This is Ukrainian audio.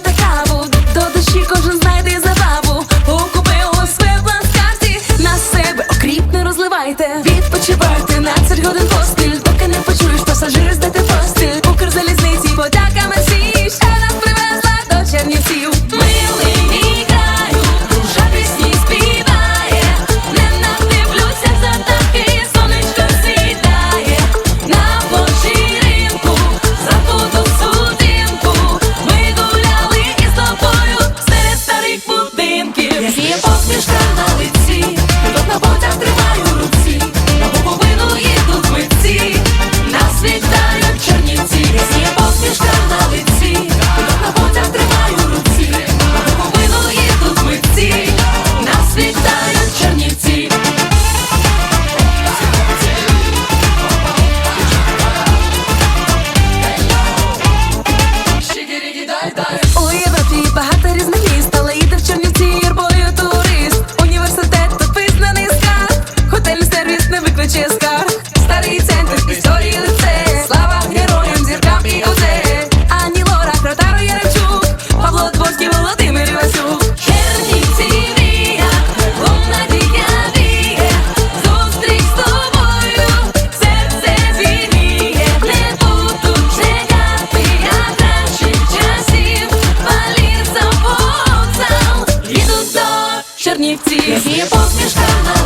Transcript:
та каву До душі кожен знайде забаву. Укупи у себе планскарті на себе окріп не розливайте. Чернівці. Є посмішка на